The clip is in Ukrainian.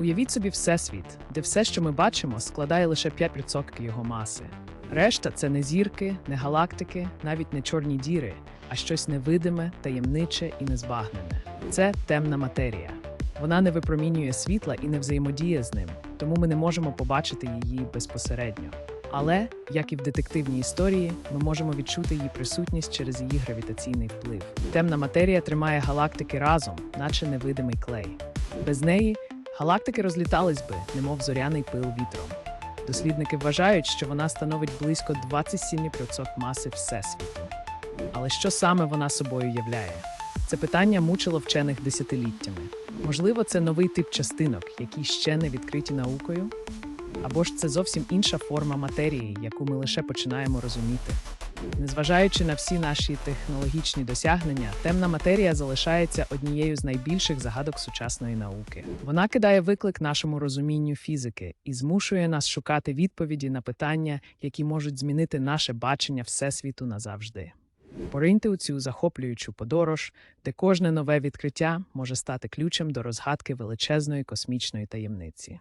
Уявіть собі всесвіт, де все, що ми бачимо, складає лише 5% його маси. Решта це не зірки, не галактики, навіть не чорні діри, а щось невидиме, таємниче і незбагнене. Це темна матерія. Вона не випромінює світла і не взаємодіє з ним, тому ми не можемо побачити її безпосередньо. Але, як і в детективній історії, ми можемо відчути її присутність через її гравітаційний вплив. Темна матерія тримає галактики разом, наче невидимий клей. Без неї галактики розлітались би, немов зоряний пил вітром. Дослідники вважають, що вона становить близько 27% маси Всесвіту. Але що саме вона собою являє? Це питання мучило вчених десятиліттями. Можливо, це новий тип частинок, які ще не відкриті наукою? Або ж це зовсім інша форма матерії, яку ми лише починаємо розуміти. Незважаючи на всі наші технологічні досягнення, темна матерія залишається однією з найбільших загадок сучасної науки. Вона кидає виклик нашому розумінню фізики і змушує нас шукати відповіді на питання, які можуть змінити наше бачення всесвіту назавжди. Пориньте у цю захоплюючу подорож, де кожне нове відкриття може стати ключем до розгадки величезної космічної таємниці.